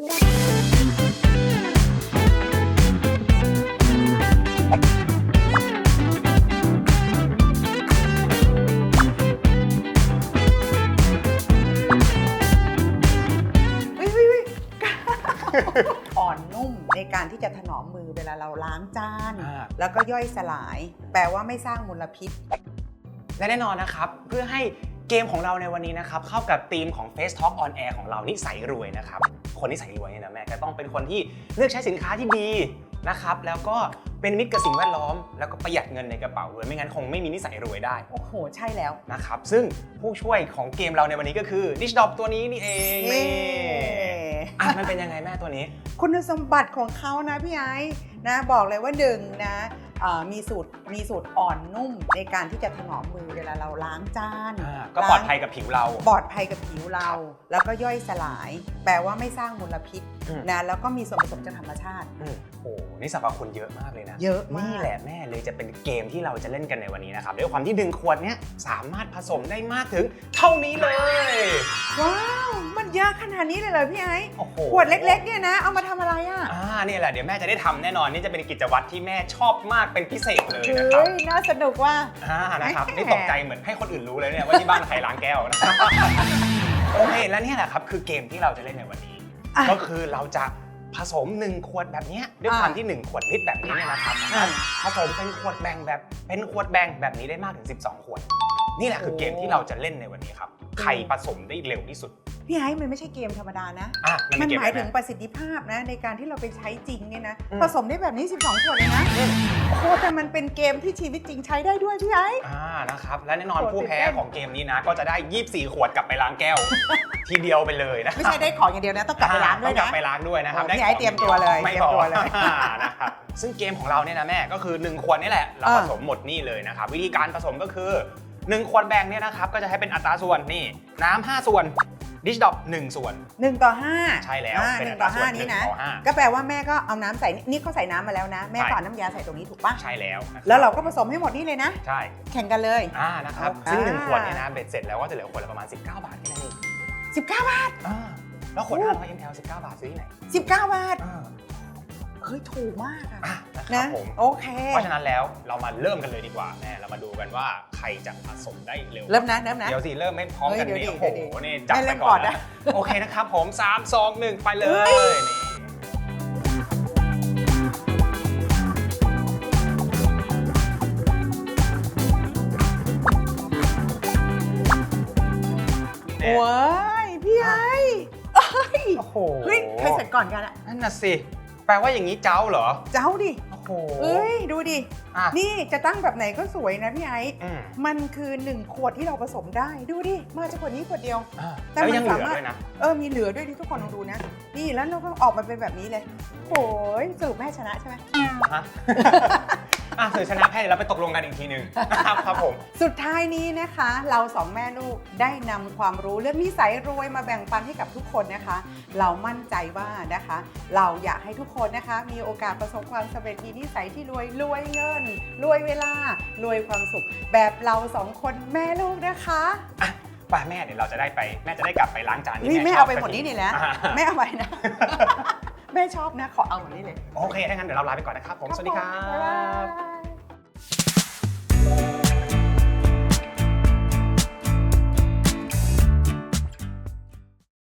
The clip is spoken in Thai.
วิววิวอ่อนนุ่มในการที่จะถนอมมือเวลาเราล้างจาน อ่า แล้วก็ย่อยสลาย แปลว่าไม่สร้างมลพิษ และแน่นอนนะครับ เพื่อให้ เกมของเราในวันนี้นะครับเข้ากับธีมของ Face Talk on Air ของเรานิสัยรวยนะครับคนนิสัยรวยเนี่ยนะแม่ก็ต้องเป็นคนที่เลือกใช้สินค้าที่ดีนะครับแล้วก็เป็นมิตรกับสิ่งแวดล้อม แล้วก็ประหยัดเงินในกระเป๋าด้วยไม่งั้นคงไม่มีนิสัยรวยได้โอ้โห ใช่แล้ว นะครับซึ่งผู้ช่วยของเกมเราในวันนี้ก็คือ Dish Dog ตัวนี้นี่เองเย้ นี่อะมันเป็นยังไงแม่ตัวนี้ คุณสมบัติของเขานะพี่ไอ้นะบอกเลยว่าหนึ่งนะเอ่อ มีสูตรมีสูตรอ่อนนุ่มในการที่จะถนอมมือเวลาเราล้างจานอ่าก็ปลอดภัยกับผิวเรา ปลอดภัยกับผิวเรา แล้วก็ย่อยสลาย แปลว่าไม่สร้างมลพิษอืม นะแล้วก็มีส่วนผสมจากธรรมชาติ อืมโอ้โหนี่สรรพคุณเยอะมากเลยนะ เยอะมาก นี่แหละแม่เลยจะเป็นเกมที่เราจะเล่นกันในวันนี้นะครับด้วยความที่หนึ่งขวดเนี้ยสามารถผสมได้มากถึงเท่านี้เลย ว้าวมันเยอะขนาดนี้เลยเหรอพี่ไอ้โอ้โหขวดเล็กๆเนี่ยนะ เอามาทำอะไรอะ อ่านี่แหละเดี๋ยวแม่จะได้ทำแน่นอนนี่จะเป็นกิจวัตรที่แม่ชอบมากเป็นพิเศษเลยนะครับเฮ้ยน่าสนุกว่ะอ่านะครับแหมนี่ตกใจเหมือนให้คนอื่นรู้เลยเนี่ยว่าที่บ้านใครล้างแก้วนะครับโอเคแล้วเนี่ยแหละครับคือเกมที่เราจะเล่นในวันนี้อะก็คือเราจะผสม 1 ขวดแบบเนี้ยด้วยความที่ 1 ขวดลิตรแบบนี้เนี่ยนะครับอะผสมเป็นขวดแบ่งแบบ เป็นขวดแบ่งแบบนี้ได้มากถึง 12 ขวด นี่แหละคือเกมที่เราจะเล่นในวันนี้ครับ ใครผสมได้เร็วที่สุด พี่ไอ้มันไม่ใช่เกมธรรมดานะ อะมันเป็เกหมายอะไรถึงนะ ประสิทธิภาพนะ ในการที่เราไปใช้จริงเนี่ยนะ อืม ผสมได้แบบนี้ 12ขวดเลยนะอืมโอ้โหแต่มันเป็นเกมที่ชีวิตจริงใช้ได้ด้วยพี่ไอ้ อ่านะครับ และแน่นอนขวดผู้แพ้ตื่นเต้น ของเกมนี้นะ ก็จะได้ 24 ขวดกลับไปล้างแก้ว ทีเดียวไปเลยนะไม่ใช่ได้ของอย่างเดียวนะ ต้องกลับไปล้างด้วยต้องกลันะ บไปล้างด้วยนะครับโอ้ได้พี่ไอ้ของเตรียมตัวเลยไม่เตรียพมอตัวเลยนะครับซึ่งเกมของเราเนี่ยนะแม่ก็คือ 1 ขวดนี่แหละ เราอ่าผสมหมดนี่เลยนะครับ วิธีการผสมก็คือ 1 ขวดแบ่งเนี่ยนะครับก็จะให้เป็นอัตราส่วนนี่น้ำ5ส่วน ดิชดอก1ส่วนหนึ่งต่อห้าใช่แล้วอ่าเป็นหนึ่อังตต่ราอส่วห้านหนี่นึ่งนะต่อห้า ก็แปลว่าแม่ก็เอาน้ำใส่นี่นี่เขาใส่น้ำมาแล้วนะ แม่ใช่ ก็เอาน้ำยาใส่ตรงนี้ถูกปะใช่แล้วนะครับแล้วเราก็ผสมให้หมดนี่เลยนะ ใช่ แข่งกันเลย อ่านะครับอ่าซึ่งหนึ่งขวดเนี่ยนะเบ็ดเสร็จแล้วก็จะเหลือขวดละประมาณ 19 บาทแค่นั้นเอง19บาท อ่าแล้วขวดโอ้500 ml 19 บาทซื้อที่ไหน19บาท อ่า เฮ้ยถูกมากอะอะนะครับนะผม โอเค เพราะฉะนั้นแล้วเรามาเริ่มกันเลยดีกว่าแม่เรามาดูกันว่าใครจะผสมได้เร็ว เริ่มนะเริ่มนะ เดี๋ยวสิเริ่มไม่พร้อมกันเฮ้ยนี่เดี๋ยวโอ้ดิโหเดี๋ยวดินี่จับแม่เริ่ไปมก่ก่ออนนนะนะ โอเคนะครับผม 3 2 1 ไปเลยเฮ้ยนี่เนี่ยโอ้ยพี่ไอ้เอ้ยโอ้โหเฮ้ยใครเสร็จก่อนกันอะนั่นน่ะสิ แปลว่าอย่างนี้เจ้าเหรอ เจ้าดิ โอ้โห เอ้ย ดูดิ อะ นี่จะตั้งแบบไหนก็สวยนะพี่ไอ้ อืมมันคือหนึ่งขวดที่เราผสมได้ ดูดิ มาจากขวดนี้ขวดเดียว อะแต่แล้วมันยังเหลือสามารถ ด้วยนะ เออ มีเหลือด้วยที่ทุกคนลองดูนะ นี่แล้วเราก็ออกมาเป็นแบบนี้เลยโอ้ยสรุปแม่ชนะใช่ไหม ฮะ อะสื่อชนะแพ้เดี๋ยวเราไปตกลงกันอีกทีหนึ่งนะครับครับผม สุดท้ายนี้นะคะ เราสองแม่ลูกได้นำความรู้เรื่องนิสัยรวยมาแบ่งปันให้กับทุกคนนะคะ เรามั่นใจว่านะคะ เราอยากให้ทุกคนนะคะ มีโอกาสประสบความสำเร็จมีนิสัยที่รวยรวยเงิน รวยเวลารวยความสุข แบบเราสองคนแม่ลูกนะคะป้าแม่เดี๋ยวเราจะได้ไปแม่จะได้กลับไปล้างจานที่นี่แม่แม่ชเอาบไปสักหมดทีนี่นี่แหล้วอ่าแม่เอาไปนะ แม่ชอบนะ ขอเอาหมดนี่เลย โอเคถ้างั้นเดี๋ยวเราลาไปก่อนนะครับผม สวัสดีครับ๊ายบาบย